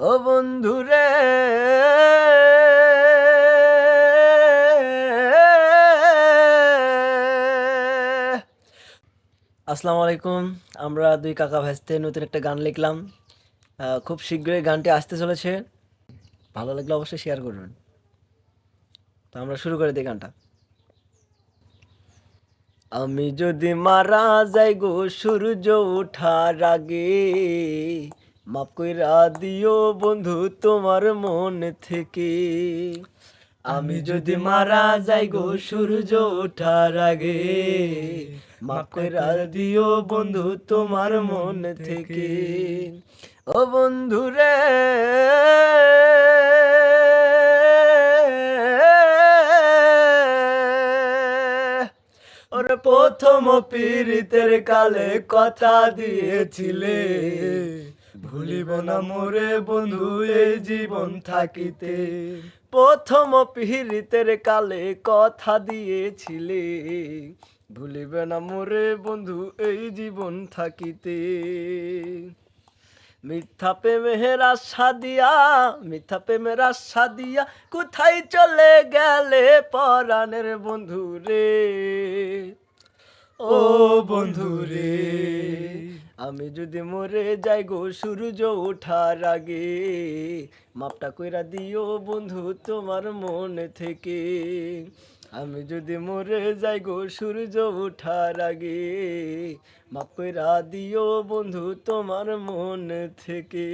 ও বন্ধুরে, আসসালামু আলাইকুম। আমরা দুই কাকা ভাইস্তে নতুন একটা গান লিখলাম। খুব শীঘ্রই গানটি আসতে চলেছে। ভালো লাগলে অবশ্যই শেয়ার করবেন। তো আমরা শুরু করে দিই গানটা। আমি যদি মারা যাই গো, সূর্য ওঠার আগে মাপ কইরা দিও বন্ধু তোমার মন থেকে। আমি যদি মারা যাই গো সূর্য ওঠার আগে মাপ কইরা দিও বন্ধু তোমার মন থেকে। ও বন্ধু রে, ওর প্রথম পীড়িতের কালে কথা দিয়েছিলে। ভুলিব না মোরে বন্ধু, এই জীবন থাকিতে। প্রথম পীড়িতের কালে কথা দিয়েছিলে। ভুলিবে না মোরে বন্ধু, এই জীবন থাকিতে। মিথ্যা প্রেমের আশা দিয়া, মিথ্যা প্রেমের আশা দিয়া কোথায় চলে গেলে পরাণের বন্ধু রে? ও বন্ধু রে। আমি যদি মরে যাই গো সূর্য ওঠার আগে, মাপটা কইরা দিও বন্ধু তোমার মন থেকে। আমি যদি মরে যাই গো সূর্য ওঠার আগে, মাপ কইরা দিও বন্ধু তোমার মন থেকে।